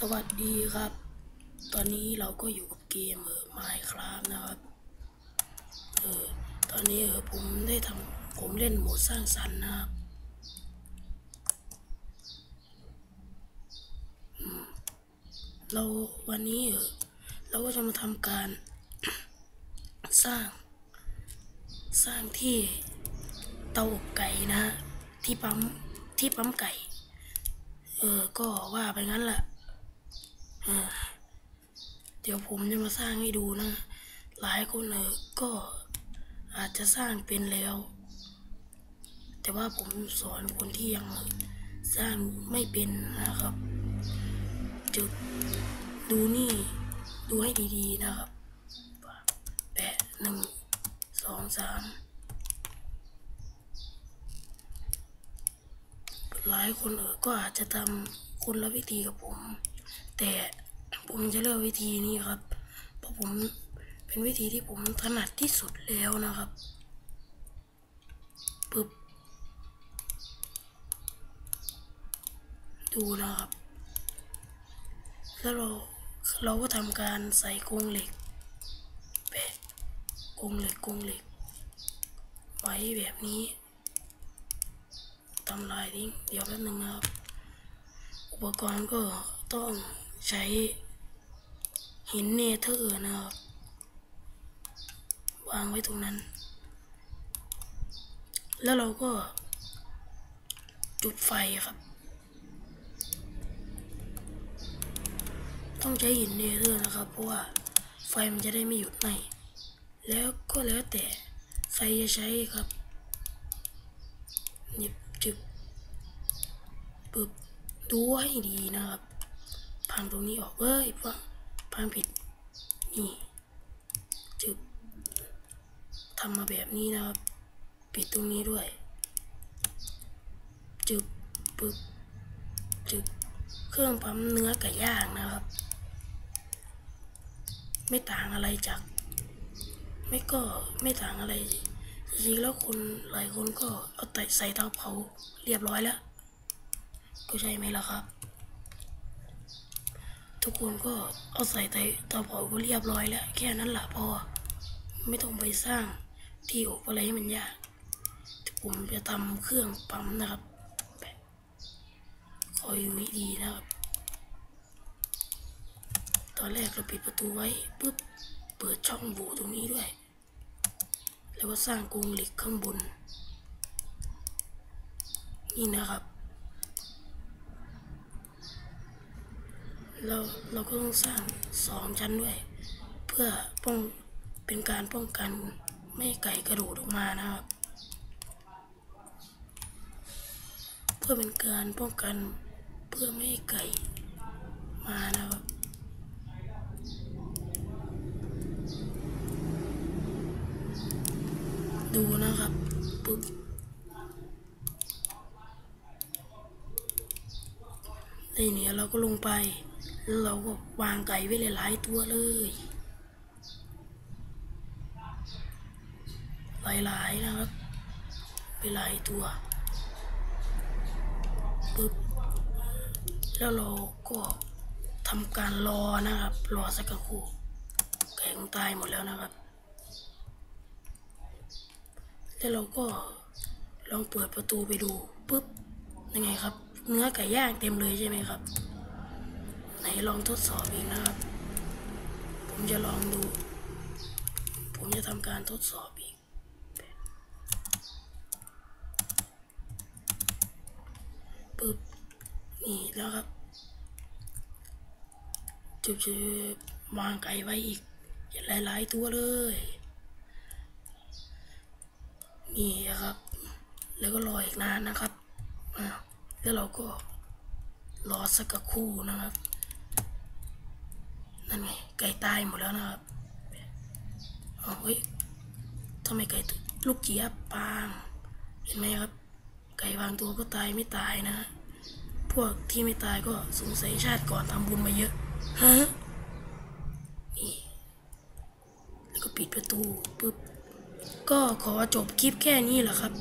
สวัสดีครับ ตอนนี้เราก็อยู่กับเกมเออ Minecraft นะครับ เออ ตอนนี้เออผมได้ทำผมเล่นโหมดสร้างสรรค์นะครับเราวันนี้เออเราก็จะมาทำการ สร้าง สร้างที่เตาอบไก่นะฮะที่ปั๊มที่ปั๊มไก่ เออ ก็ว่าไปงั้นแหละ เดี๋ยวผมจะมาสร้างให้ดูนะ หลายคนเออก็อาจจะสร้างเป็นแล้ว แต่ว่าผมสอนคนที่ยังสร้างไม่เป็นนะครับ จุดดูนี่ดูให้ดีๆนะครับแปะหนึ่งสองสามหลายคนเออก็อาจจะทำคนละวิธีกับผม แต่ผมจะเลือกวิธีนี้ครับ เพราะผมเป็นวิธีที่ผมถนัดที่สุดแล้วนะครับปึ๊บดูนะครับ แล้วเราเราก็ทำการใส่กรงเหล็กแปะกรงเหล็กกรงเหล็ก ไว้แบบนี้ทำลายทิ้งเดี๋ยวแป๊บนึงนะครับ อุปกรณ์ก็ต้อง ใช้หินเนเธอร์นะครับ วางไว้ตรงนั้น แล้วเราก็จุดไฟครับ ต้องใช้หินเนเธอร์นะครับ เพราะว่าไฟมันจะได้ไม่หยุดไหมแล้วก็แล้วแต่ใครจะใช้ครับหยิบจึบปึบดูให้ดีนะครับ พังตรงนี้ออกเอ้ยพังพังผิด นี่จึบทำมาแบบนี้นะครับ ปิดตรงนี้ด้วย จึบปึ๊บจึบเครื่องปั๊มเนื้อไก่ย่างนะครับ ไม่ต่างอะไรจาก ไม่ก็ไม่ต่างอะไรจริงๆแล้วคนหลายคนก็เอาแต่ใส่เตาเผาเรียบร้อยแล้วก็ใช่ไหมล่ะครับ ทุกคนก็เอาใส่เตาเผาก็เรียบร้อยแล้ว แค่นั้นแหละพอ ไม่ต้องไปสร้างที่อบอะไรให้มันยากผมจะทำเครื่องปั๊มนะครับแบบคอยอยู่ให้ดีนะครับ ตอนแรกเราปิดประตูไว้ปุ๊บเปิดช่องโหว่ตรงนี้ด้วย แล้วก็สร้างกรงเหล็กข้างบน นี่นะครับ เราเราก็ต้องสร้างสองชั้นด้วย เพื่อป้องเป็นการป้องกันไม่ไก่กระโดดออกมานะครับ เพื่อเป็นการป้องกันเพื่อไม่ให้ไก่มานะครับดูนะครับปุ๊บในเนี้เราก็ลงไป เราก็วางไก่ไว้หลายๆตัวเลย หลายๆนะครับไปหลายตัวปุ๊บแล้วเราก็ทำการรอนะครับ รอสักครู่ไก่คงตายหมดแล้วนะครับ แล้วเราก็ลองเปิดประตูไปดูปุ๊บยังไงครับ เนื้อไก่ย่างเต็มเลยใช่ไหมครับ ลองทดสอบอีกนะครับ ผมจะลองดู ผมจะทำการทดสอบอีก ปึ๊บ นี่แล้วครับ จุบจุบวางไก่ไว้อีกหลาย ๆ ตัวเลย นี่ครับ แล้วก็รออีกนานนะครับ แล้วเราก็รอสักครู่นะครับ นั่นไงไก่ตายหมดแล้วนะครับเอาเฮ้ยทำไมไก่ลูกเจี๊ยบปาง เห็นไหมครับ ไก่บางตัวก็ตายไม่ตายนะ พวกที่ไม่ตายก็สงสัยชาติก่อนทำบุญมาเยอะฮะนี่ แล้วก็ปิดประตูปุ๊บ ก็ขอจบคลิปแค่นี้แหละครับ